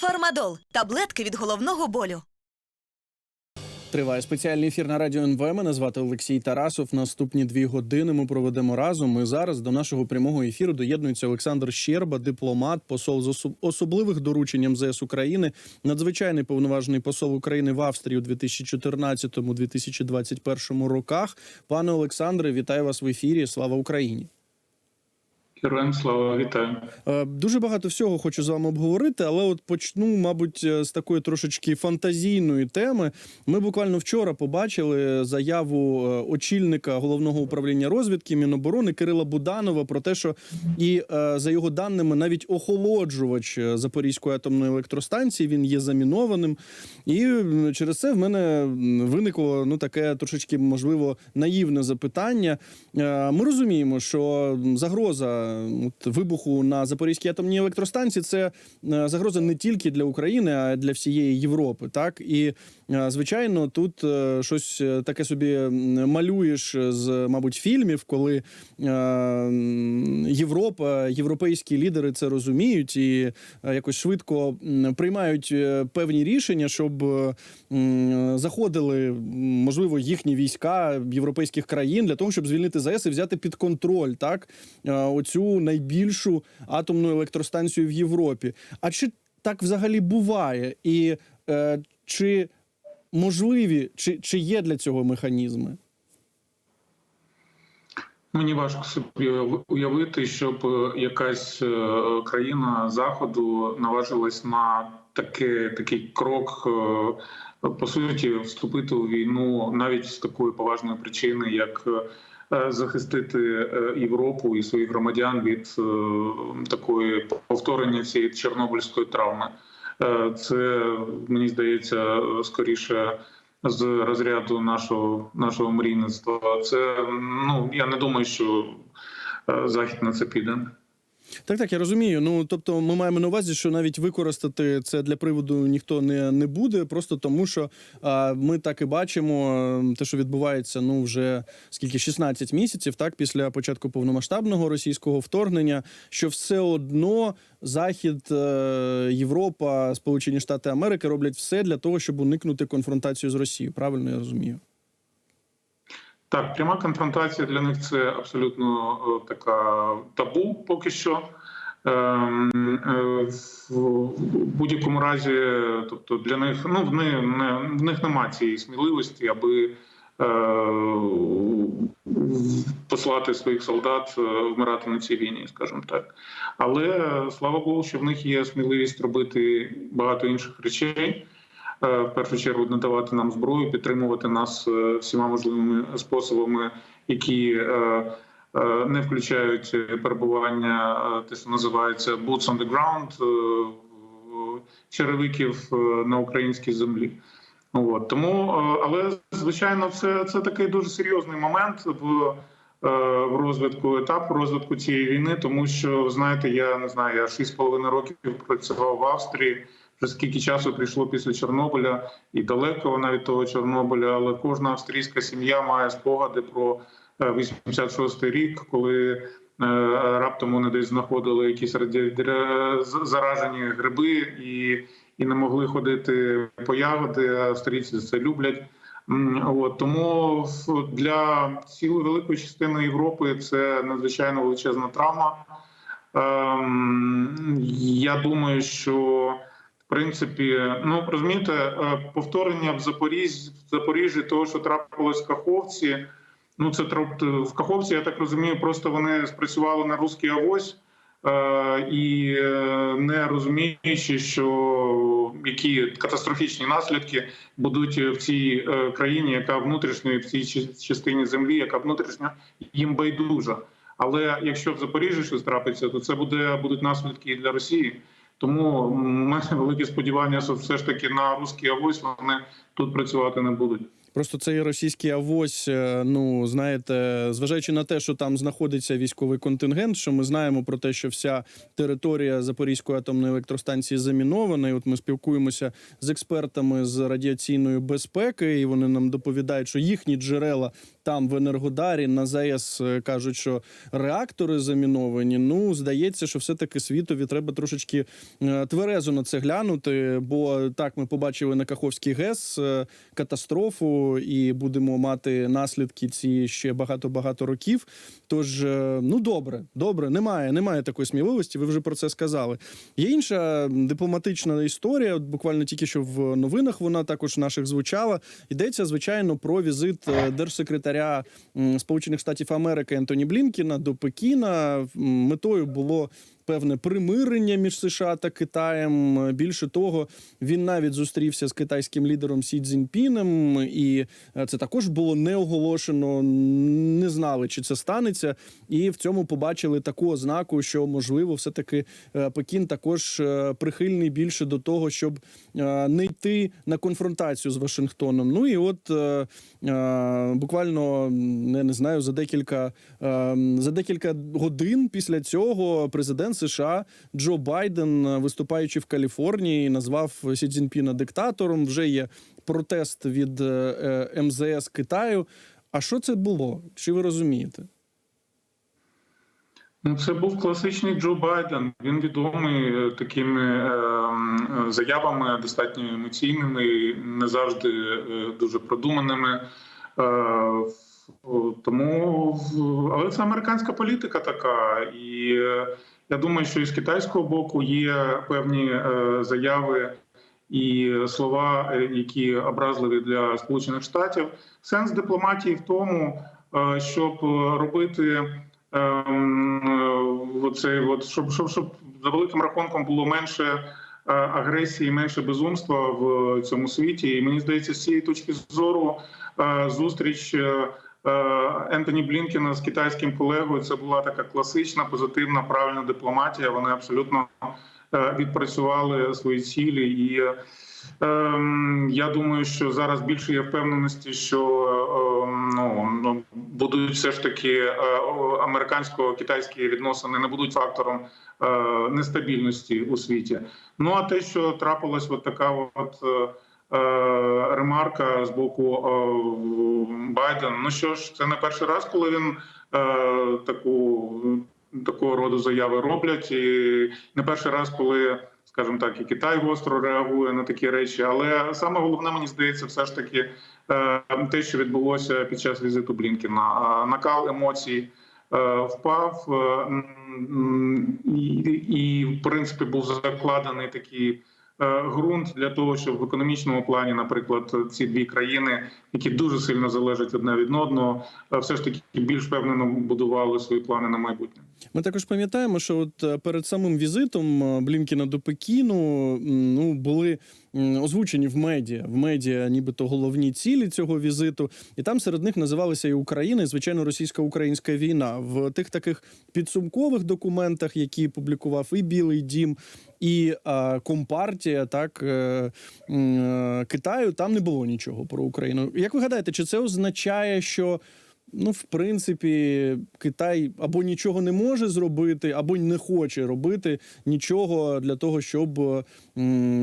Фармадол таблетки від головного болю. Триває спеціальний ефір на радіо НВ. Мене звати Олексій Тарасов. Наступні дві години ми проведемо разом. І зараз до нашого прямого ефіру доєднується Олександр Щерба, дипломат, посол з особливих доручень МЗС України, надзвичайний повноважений посол України в Австрії у 2014-2021 роках. Пане Олександре, вітаю вас в ефірі. Слава Україні! Героям слава вітаю. Е, Дуже багато всього хочу з вами обговорити, але от почну, мабуть, е, з такої трошечки фантазійної теми. Ми буквально вчора побачили заяву е, очільника головного управління розвідки Міноборони Кирила Буданова про те, що і за його даними, навіть охолоджувач Запорізької атомної електростанції він є замінованим. І через це в мене виникло ну таке трошечки можливо наївне запитання. Ми розуміємо, що загроза вибуху на Запорізькій атомній електростанції це е, загроза не тільки для України, а й для всієї Європи. Так і е, звичайно, тут е, щось таке собі малюєш з, мабуть, фільмів, коли Європа, європейські лідери це розуміють і якось швидко приймають певні рішення, щоб заходили, можливо, їхні війська європейських країн для того, щоб звільнити ЗАЕС і взяти під контроль так е, оцю найбільшу атомну електростанцію в Європі. А чи так взагалі буває? І е, чи можливі, чи, чи є для цього механізми? Мені важко собі уявити, щоб е, якась е, країна заходу наважилась на таке, такий крок, е, по суті, вступити у війну навіть з такої поважної причини, як захистити е, Європу і своїх громадян від е, такої повторення цієї чорнобильської травми. Е, Це мені здається скоріше з розряду нашого нашого мрійництва. Це ну я не думаю, що е, захід на це піде. Так, так, я розумію. Ну тобто, ми маємо на увазі, що навіть використати це для приводу ніхто не, не буде, просто тому що а, ми так і бачимо те, що відбувається ну вже скільки 16 місяців, так після початку повномасштабного російського вторгнення, що все одно Захід, е, Європа, Сполучені Штати Америки роблять все для того, щоб уникнути конфронтацію з Росією. Правильно я розумію? Так, пряма конфронтація для них це абсолютно е, така табу поки що. Ем, е, В будь-якому разі, тобто для них ну в них, не, в них немає цієї сміливості, аби е, послати своїх солдат вмирати на цій війні, скажімо так. Але слава Богу, що в них є сміливість робити багато інших речей. Е, в першу чергу надавати нам зброю, підтримувати нас е, всіма можливими способами, які е, не включають перебування, те, що називається boots on the ground, черевиків на українській землі. От тому, але звичайно, це, це такий дуже серйозний момент в. В розвитку етапу розвитку цієї війни, тому що знаєте, я не знаю, я 6,5 років працював в Австрії. Вже скільки часу прийшло після Чорнобиля, і далеко вона від того Чорнобиля, але кожна австрійська сім'я має спогади про е, 86-й рік, коли е, раптом вони десь знаходили якісь заражені гриби і, і не могли ходити по ягоди. Австрійці це люблять. От тому для цілої великої частини Європи це надзвичайно величезна травма. Ем, Я думаю, що принципі, ну розумієте, е, повторення в Запоріжжі, в Запоріжжі того, що трапилось в Каховці. Ну це в Каховці, я так розумію, просто вони спрацювали на русський авось е, і е, не розуміючи, що які катастрофічні наслідки будуть в цій країні, яка внутрішньо в цій частині землі, яка внутрішньо їм байдужа. Але якщо в Запоріжжі щось трапиться, то це буде будуть наслідки і для Росії. Тому в мене великі сподівання, що все ж таки на русський авось вони тут працювати не будуть. Просто цей російський авось, е, ну знаєте, зважаючи на те, що там знаходиться військовий контингент, що ми знаємо про те, що вся територія Запорізької атомної електростанції замінована. І от ми спілкуємося з експертами з радіаційної безпеки, і вони нам доповідають, що їхні джерела там в Енергодарі на ЗАЕС е, кажуть, що реактори заміновані. Ну здається, що все-таки світові треба трошечки е, тверезо на це глянути. Бо так ми побачили на Каховський ГЕС е, і будемо мати наслідки ці ще багато багато років. Тож, е, ну добре, добре, немає, немає такої сміливості. Ви вже про це сказали. Є інша дипломатична історія. Буквально тільки що в новинах вона також наших звучала. Йдеться звичайно про візит е, держсекретаря Сполучених Штатів Америки Ентоні Блінкіна до Пекіна. Метою було. Певне примирення між США та Китаєм. Більше того, він навіть зустрівся з китайським лідером Сі Цзіньпінем, і е, це також було не оголошено. Не знали, чи це станеться, і в цьому побачили таку ознаку, що можливо, все таки Пекін також е, прихильний більше до того, щоб е, не йти на конфронтацію з Вашингтоном. Ну і от е, е, буквально я не знаю за декілька е, за декілька годин після цього президент США Джо Байден, е, виступаючи в Каліфорнії, назвав Сі Цзіньпіна диктатором. Вже є протест від е, е, МЗС Китаю. А що це було? Чи ви розумієте? Ну, це був класичний Джо Байден. Він відомий такими заявами достатньо емоційними, не завжди дуже продуманими. Тому, але це американська політика така, і я думаю, що і з китайського боку є певні е, заяви і слова, е, які образливі для Сполучених Штатів. Сенс дипломатії в тому, е, щоб робити. Ем, оцей от, щоб, щоб, щоб за великим рахунком було менше агресії, менше безумства в цьому світі. І мені здається, з цієї точки зору зустріч Ентоні Блінкена з китайським колегою це була така класична, позитивна, правильна дипломатія. Вони абсолютно е, відпрацювали свої цілі і. е, Ем, я думаю, що зараз більше є впевненості, що ем, ну, ну будуть все ж таки е, американсько-китайські відносини не будуть фактором е, нестабільності у світі. Ну а те, що трапилась от така от. Е, Ремарка з боку е, Байдена. Ну що ж, це не перший раз, коли він е, таку такого роду заяви роблять, і не перший раз, коли скажімо так, і Китай гостро реагує на такі речі. Але саме головне, мені здається, все ж таки те, що відбулося під час візиту Блінкіна. Накал емоцій впав, і, і в принципі був закладений такий. Е, Ґрунт для того, щоб в економічному плані, наприклад, ці дві країни, які дуже сильно залежать одне від одного, е, все ж таки більш впевнено будували свої плани на майбутнє. Ми також пам'ятаємо, що от е, перед самим візитом е, Блінкіна до Пекіну ну були озвучені в медіа в медіа, нібито головні цілі цього візиту, і там серед них називалися і Україна, і звичайно російсько-українська війна. В тих таких підсумкових документах, які публікував і Білий Дім, і е, Компартія, так е, е, Китаю, там не було нічого про Україну. Як ви гадаєте, чи це означає, що Ну, в принципі, Китай або нічого не може зробити, або не хоче робити нічого для того, щоб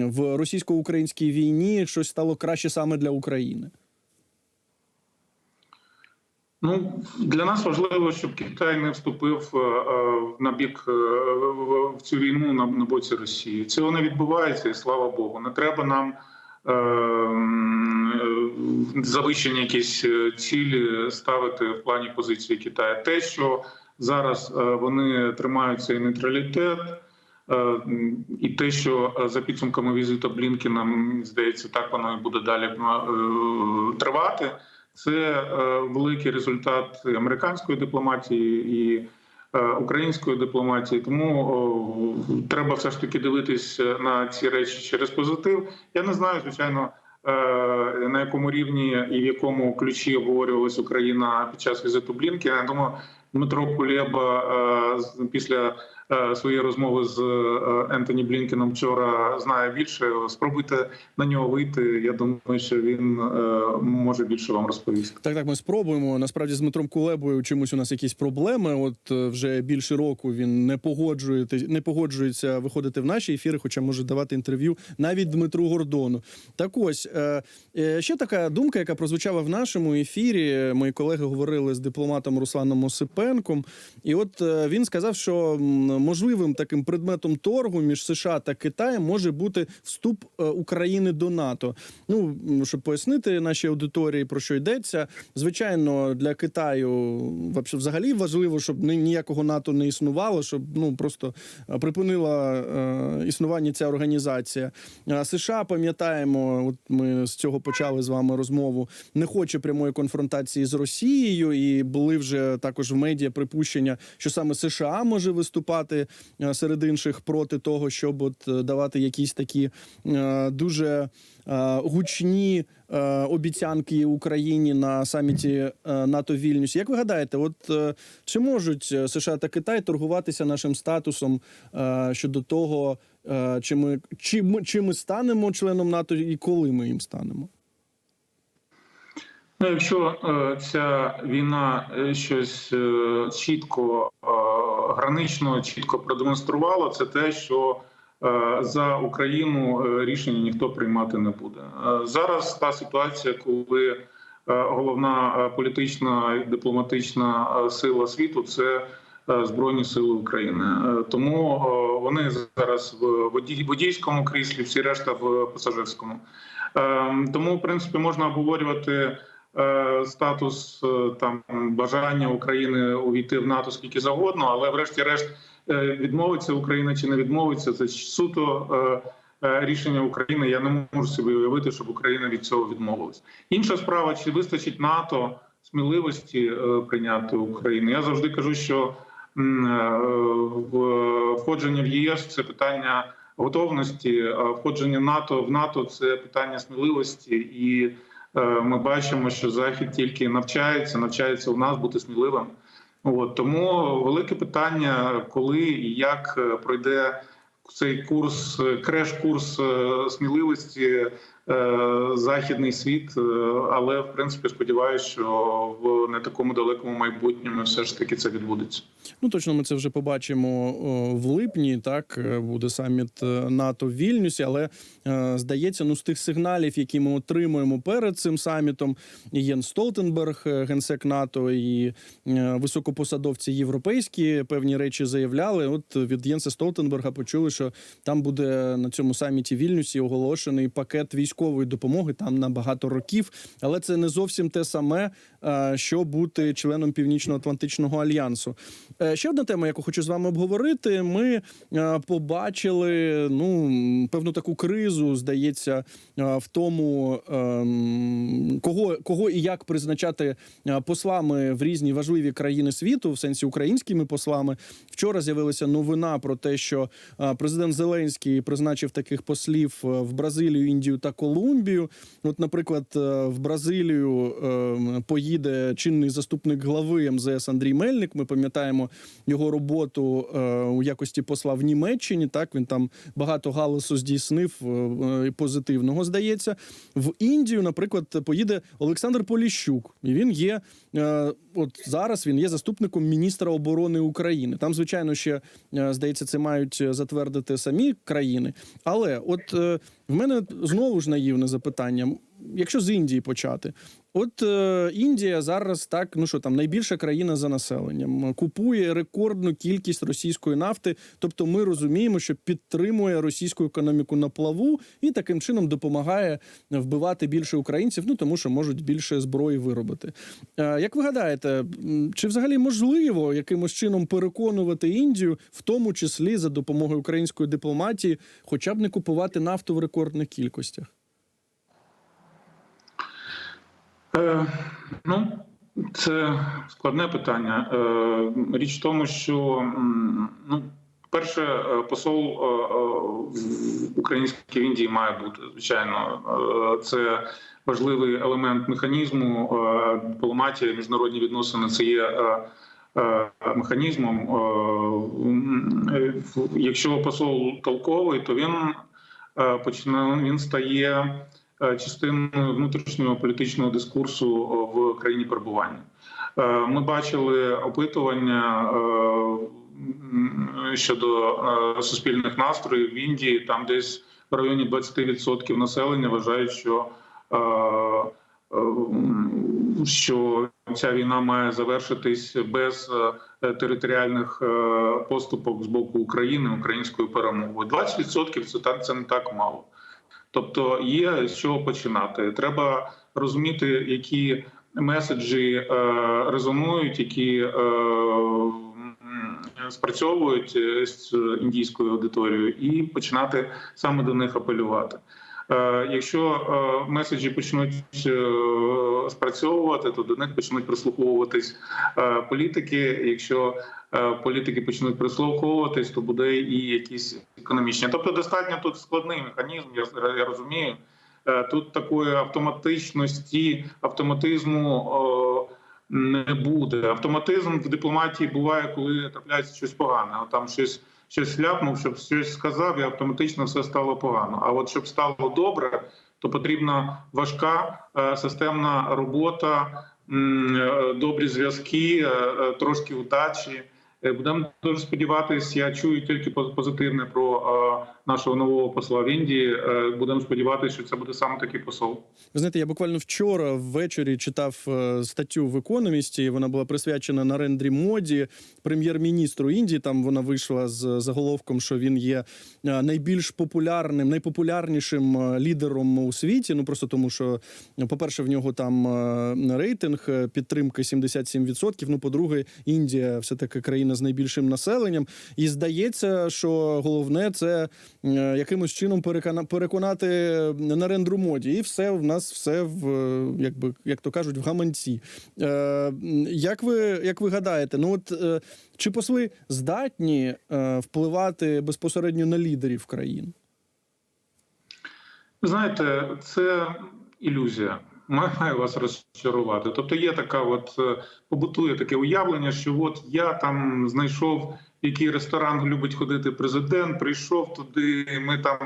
в російсько-українській війні щось стало краще саме для України. Ну для нас важливо, щоб Китай не вступив е, е, на бік е, в- цю війну на, боці Росії. Цього не відбувається, і слава Богу. Не треба нам завищені якісь е, цілі ставити в плані позиції Китаю. Те, що зараз е, вони тримають цей нейтралітет. Е, І те, що за підсумками візиту Блінкіна, мені здається, так воно і буде далі тривати. Це великий результат американської дипломатії і української дипломатії. Тому треба все ж таки дивитись на ці речі через позитив. Я не знаю, звичайно. Е, На якому рівні і в якому ключі обговорювалась Україна під час візиту Блінкіна. Я думаю, Дмитро Кулеба е, після е, своєї розмови з е, Ентоні Блінкеном вчора знає більше. Спробуйте на нього вийти. Я думаю, що він може більше вам розповісти. Так, так, ми спробуємо. Насправді з Дмитром Кулебою чомусь у нас якісь проблеми. От вже більше року він не погоджується, не погоджується виходити в наші ефіри, хоча може давати інтерв'ю навіть Дмитру Гордону. Так ось ще така думка, яка прозвучала в нашому ефірі. Мої колеги говорили з дипломатом Русланом Осипенком, і от е, він сказав, що можливим таким предметом торгу між США та Китаєм може бути вступ е, України до НАТО. Ну щоб пояснити нашій аудиторії про що йдеться. Звичайно, для Китаю взагалі важливо, щоб ні- ніякого НАТО не існувало, щоб ну просто е, припинила існування ця організація. США пам'ятаємо, от ми з цього почали з вами розмову. Не хоче прямої конфронтації з Росією, і були вже також в медіа припущення, що саме США може виступати е, серед інших проти того, щоб от е, давати якісь такі е, дуже гучні обіцянки Україні на саміті НАТО в Вільнюсі. Як ви гадаєте, от чи можуть США та Китай торгуватися нашим статусом щодо того, чи ми чи ми чи ми станемо членом НАТО і коли ми їм станемо? Ну, якщо е, ця війна е, щось е, чітко гранично чітко продемонструвала, це те, що за Україну рішення ніхто приймати не буде. Зараз та ситуація, коли головна політична і дипломатична сила світу це Збройні Сили України. Тому вони зараз в воді- водійському кріслі, всі решта в пасажирському. Е, Тому, в принципі, можна обговорювати статус е, там бажання України увійти в НАТО скільки завгодно, але врешті-решт е, відмовиться Україна чи не відмовиться. Це суто е, е, рішення України. Я не можу собі уявити, щоб Україна від цього відмовилась. Інша справа, чи вистачить НАТО сміливості е, прийняти Україну? Я завжди кажу, що е, входження в ЄС це питання готовності, а входження НАТО в НАТО це питання сміливості і. Е, Ми бачимо, що захід тільки навчається, навчається у нас бути сміливим. От тому велике питання, коли і як е, пройде цей курс, е, креш-курс е, сміливості західний світ. Е, Але в принципі сподіваюся, що в не такому далекому майбутньому все ж таки це відбудеться. Ну точно ми це вже побачимо в липні. Так е, буде саміт е, НАТО в Вільнюсі, але е, здається, ну з тих сигналів, які ми отримуємо перед цим самітом, Єн Столтенберг, е, генсек НАТО, і е, високопосадовці європейські певні речі заявляли. От від Єнса Столтенберга почули, що там буде на цьому саміті Вільнюсі оголошений пакет військової допомоги там на багато років, але це не зовсім те саме, е, що бути членом Північно-Атлантичного альянсу. Е, Ще одна тема, яку хочу з вами обговорити. Ми е, побачили ну певну таку кризу, здається, в тому, ем, кого, кого і як призначати послами в різні важливі країни світу, в сенсі українськими послами. Вчора з'явилася новина про те, що президент Зеленський призначив таких послів в Бразилію, Індію та Колумбію. От, наприклад, е, в Бразилію е, поїде чинний заступник глави МЗС Андрій Мельник. Ми пам'ятаємо його роботу е, у якості посла в Німеччині. Так він там багато галасу здійснив позитивного, здається. В Індію, наприклад, поїде Олександр Поліщук, і він є от зараз. Він є заступником міністра оборони України. Там, звичайно, ще е, здається, це мають затвердити самі країни. Але от е, в мене знову ж наївне запитання. Якщо з Індії почати, от е, Індія зараз так, ну що там найбільша країна за населенням, купує рекордну кількість російської нафти. Тобто, ми розуміємо, що підтримує російську економіку на плаву і таким чином допомагає вбивати більше українців. Ну тому що можуть більше зброї виробити. Е, як ви гадаєте, чи взагалі можливо якимось чином переконувати Індію, в тому числі за допомогою української дипломатії, хоча б не купувати нафту в рекордних кількостях? Е, ну, це складне питання. Е, річ в тому, що ну, перше, е, посол е, в Індії має бути звичайно. Це важливий елемент механізму. Дипломатія, міжнародні відносини це є. механізмом. Якщо посол толковий, то він е, починає він стає частиною внутрішнього політичного дискурсу в країні перебування. Е, Ми бачили опитування е, щодо е, суспільних настроїв в Індії. Там десь в районі 20% населення вважають, що е, е, що ця війна має завершитись без е, територіальних е, поступок з боку України українською перемогою. 20% це так це не так мало. Тобто є з чого починати. Треба розуміти, які меседжі е, резонують, які е, спрацьовують е, з індійською аудиторією, і починати саме до них апелювати. Якщо меседжі почнуть спрацьовувати, то до них почнуть прислуховуватись політики. Якщо політики почнуть прислуховуватись, то буде і якісь економічні. Тобто, достатньо тут складний механізм. Я, я розумію. Е, Тут такої автоматичності, автоматизму не буде. Автоматизм в дипломатії буває, коли трапляється щось погане. Там щось щось ляпнув, щоб щось сказав, і автоматично все стало погано. А от щоб стало добре, то потрібна важка е, системна робота, е, добрі зв'язки, е, е, трошки удачі. Е, Будемо дуже сподіватися. Я чую тільки поз- позитивне про нашого нового посла в Індії. Е, Будемо сподіватися, що це буде саме такий посол. Ви знаєте, я буквально вчора ввечері читав е, статтю в економісті. Вона була присвячена Нарендрі Моді, прем'єр-міністру Індії. Там вона вийшла з заголовком, що він є найбільш популярним, найпопулярнішим лідером у світі. Ну просто тому, що, по-перше, в нього там рейтинг підтримки 77%. Ну, по-друге, Індія все таки країна з найбільшим населенням. І здається, що головне це е, якимось чином переконати Нарендру моді, і все в нас все в е, якби як то кажуть, в гаманці. Е, як ви як ви гадаєте, ну от чи посли здатні впливати безпосередньо на лідерів країн? Знаєте, це ілюзія. Має вас розчарувати. Тобто є така, от е, побутує таке уявлення, що от я там знайшов, який ресторан любить ходити президент, прийшов туди. Ми там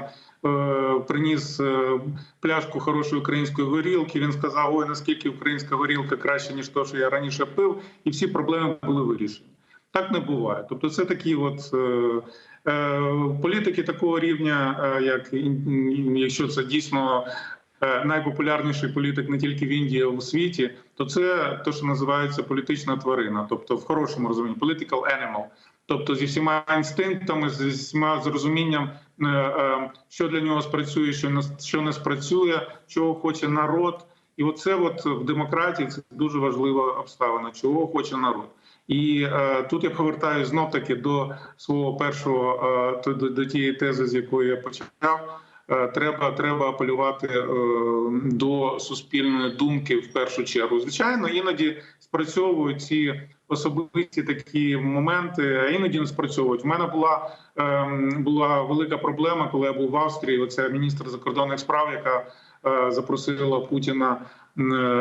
е, приніс е, пляшку хорошої української горілки. Він сказав: Ой, наскільки українська горілка краще ніж то, що я раніше пив, і всі проблеми були вирішені. Так не буває. Тобто, це такі, от е, е, політики такого рівня, як якщо це дійсно найпопулярніший політик не тільки в Індії, а в світі, то це те, що називається політична тварина, тобто в хорошому розумінні political animal. Тобто зі всіма інстинктами, зі всіма з розумінням, е, е, що для нього спрацює, що не спрацює, чого хоче народ. І оце от в демократії це дуже важлива обставина, чого хоче народ. І е, тут я повертаюся знов таки до свого першого е, до, до тієї тези, з якої я почав. Е, Треба треба апелювати е, до суспільної думки в першу чергу. Звичайно, іноді спрацьовують ці особисті такі моменти, а іноді не спрацьовують. У мене була ем, була велика проблема, коли я був в Австрії. Оце міністр закордонних справ, яка е, запросила Путіна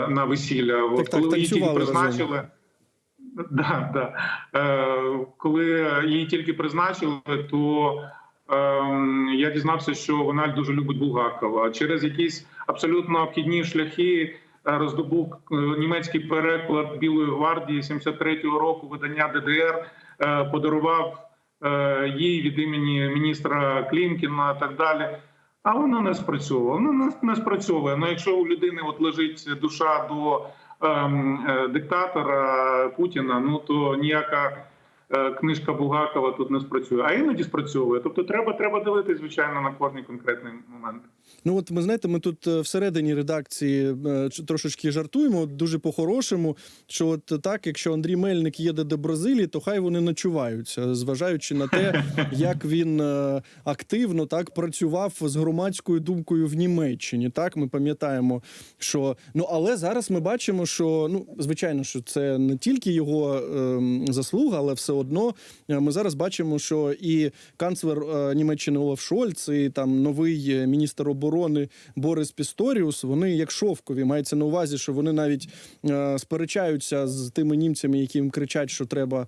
на весілля. Так, так, коли її тільки танцювали разом. призначили. Да, да. Е, коли її тільки призначили, то я дізнався, що вона дуже любить Булгакова. Через якісь абсолютно обхідні шляхи е, роздобув е, німецький переклад Білої гвардії 73-го року видання ДДР, е, подарував їй від імені міністра Клімкіна і так далі. А воно не спрацьовує. Воно не, спрацьовує. Ну, якщо у людини от лежить душа до ем, диктатора Путіна, ну то ніяка книжка Булгакова тут не спрацює. А іноді спрацьовує. Тобто треба, треба дивитись, звичайно, на кожний конкретний момент. Ну от ми знаєте, ми тут е, всередині редакції е, трошечки жартуємо дуже по-хорошому. Що от так, якщо Андрій Мельник їде до Бразилії, то хай вони ночуваються, зважаючи на те, як він е, активно так працював з громадською думкою в Німеччині. Так, ми пам'ятаємо, що ну але зараз ми бачимо, що ну звичайно, що це не тільки його ем, заслуга, але все одно е, ми зараз бачимо, що і канцлер е, Німеччини Олаф Шольц, і там новий міністр оборони Борис Пісторіус, вони як шовкові. Мається на увазі, що вони навіть е, сперечаються з тими німцями, які їм кричать, що треба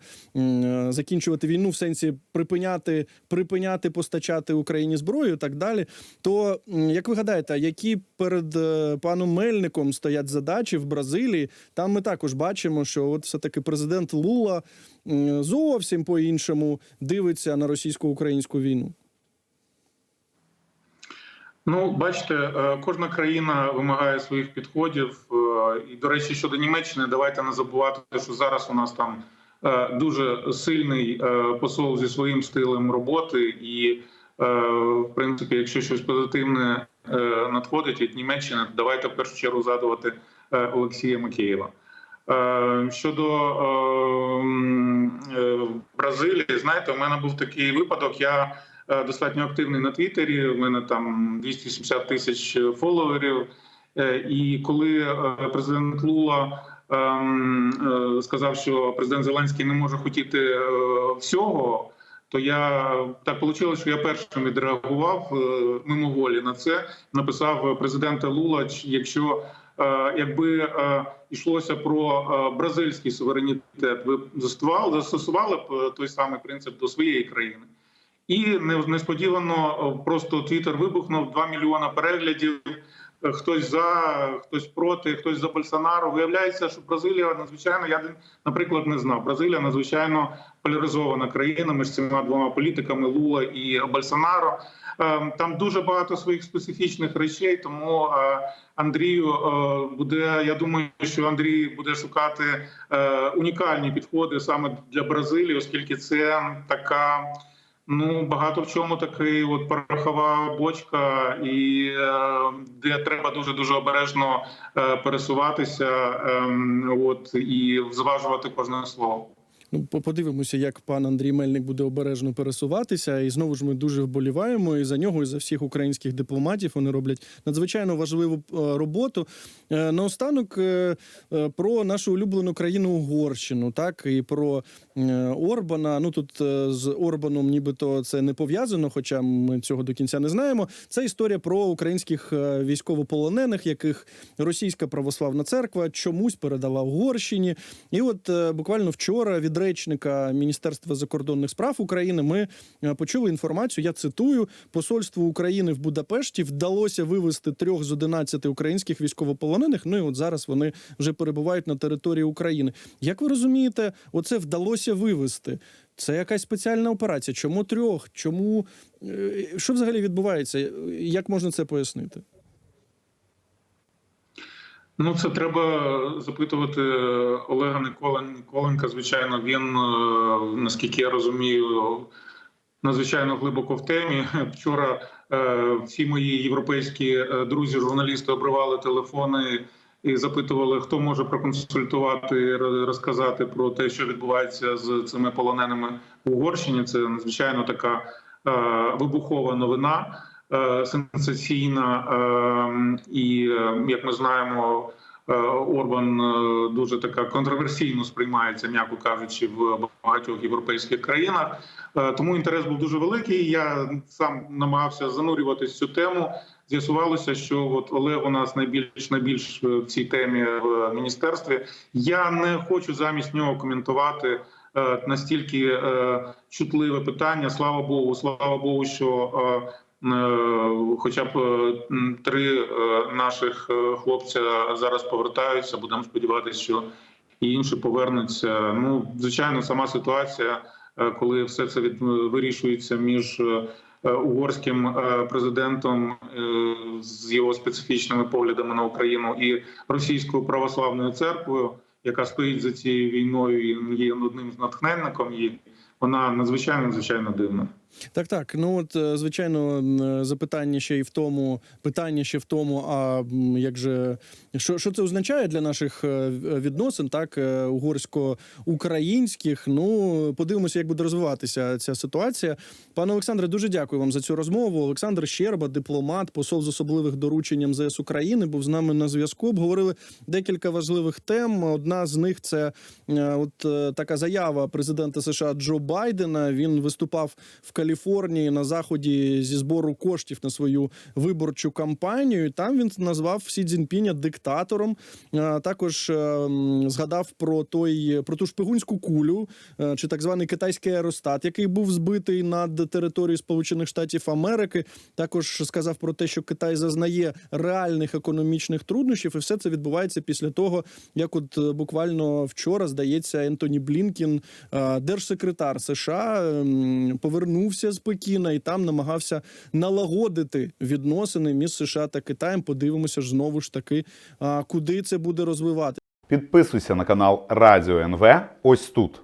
закінчувати війну, в сенсі припиняти, припиняти постачати Україні зброю, і так далі. То як ви гадаєте, які перед паном Мельником стоять задачі в Бразилії? Там ми також бачимо, що от все таки президент Лула м, зовсім по-іншому дивиться на російсько-українську війну. Ну, бачите, е, кожна країна вимагає своїх підходів. Е, І, до речі, щодо Німеччини, давайте не забувати, що зараз у нас там е, дуже сильний посол зі своїм стилем роботи, і в принципі, якщо щось позитивне надходить від Німеччини, давайте в першу чергу згадувати Олексія Макеєва. Е, Щодо е, е, Бразилії, знаєте, у мене був такий випадок. Я достатньо активний на Твіттері. У мене там 270 тисяч фоловерів. І коли президент Лула ем, сказав, що президент Зеленський не може хотіти всього. То я так вийшло, що я першим відреагував мимоволі на це. Написав президента Лула, якщо якби е, йшлося про е, бразильський суверенітет, ви застосували, застосували б е, той самий принцип до своєї країни. І несподівано е, просто Твіттер вибухнув 2 мільйона переглядів. Хтось за, хтось проти, хтось за Больсонару. Виявляється, що Бразилія надзвичайно, я наприклад не знав. Бразилія надзвичайно поляризована країна між цими двома політиками Лула і Больсонаро. Е, Там дуже багато своїх специфічних речей. Тому е, Андрію е, буде. Я думаю, що Андрій буде шукати е, унікальні підходи саме для Бразилії, оскільки це така. Ну, багато в чому такий от порохова бочка, і е, де треба дуже дуже обережно е, пересуватися, е, от і зважувати кожне слово. Ну, подивимося, як пан Андрій Мельник буде обережно пересуватися. І знову ж ми дуже вболіваємо і за нього, і за всіх українських дипломатів. Вони роблять надзвичайно важливу е, роботу. Е, Наостанок е, про нашу улюблену країну Угорщину, так і про Орбана. Ну тут з Орбаном, нібито це не пов'язано, хоча ми цього до кінця не знаємо. Це історія про українських військовополонених, яких російська православна церква чомусь передала Угорщині. І от буквально вчора від речника Міністерства закордонних справ України ми е, почули інформацію. Я цитую: посольству України в Будапешті вдалося вивезти трьох з 11 українських військовополонених. Ну і от зараз вони вже перебувають на території України. Як ви розумієте, оце вдалося вивезти? Це якась спеціальна операція. Чому трьох? Чому е, що взагалі відбувається? Як можна це пояснити? Ну, це треба запитувати Олега Николен- Ніколенка. Звичайно, він, е, наскільки я розумію, надзвичайно глибоко в темі. Вчора е, всі мої європейські е, друзі, журналісти обривали телефони і запитували, хто може проконсультувати, розказати про те, що відбувається з цими полоненими в Угорщині. Це надзвичайно така е, вибухова новина. Е, Сенсаційна е, і е, як ми знаємо, Орбан дуже така контроверсійно сприймається, м'яко кажучи, в багатьох європейських країнах. Тому інтерес був дуже великий. Я сам намагався занурюватись цю тему. З'ясувалося, що от Олег у нас найбільш найбільш в цій темі в міністерстві. Я не хочу замість нього коментувати настільки чутливе питання. Слава Богу, слава Богу, що. Е, Хоча б е, три е, наших хлопця зараз повертаються. Будемо сподіватися, що і інші повернуться. Ну, звичайно, сама ситуація, коли все це від вирішується між угорським президентом з його специфічними поглядами на Україну і російською православною церквою, яка стоїть за цією війною і є одним з натхненником її. Вона надзвичайно надзвичайно дивна. Так, так. Ну от е, звичайно, запитання ще й в тому, питання ще в тому, а як же що, що це означає для наших е, відносин, так е, угорсько-українських. Ну подивимося, як буде розвиватися ця ситуація. Пане Олександре, дуже дякую вам за цю розмову. Олександр Щерба, дипломат, посол з особливих доручень МЗС України, був з нами на зв'язку. Обговорили декілька важливих тем. Одна з них це е, от е, така заява президента США Джо Байдена. Він виступав в Каліфорнії на заході зі збору коштів на свою виборчу кампанію. І Там він назвав Сі Цзіньпіня диктатором. Також е, згадав про той про ту шпигунську кулю, е, чи так званий китайський аеростат, який був збитий над територією Сполучених Штатів Америки. Також сказав про те, що Китай зазнає реальних економічних труднощів, і все це відбувається після того, як от е, буквально вчора здається Ентоні Блінкін, е, держсекретар США, ем, повернувся з Пекіна і там намагався налагодити відносини між США та Китаєм. Подивимося ж знову ж таки, куди це буде розвивати. Підписуйся на канал Радіо НВ ось тут.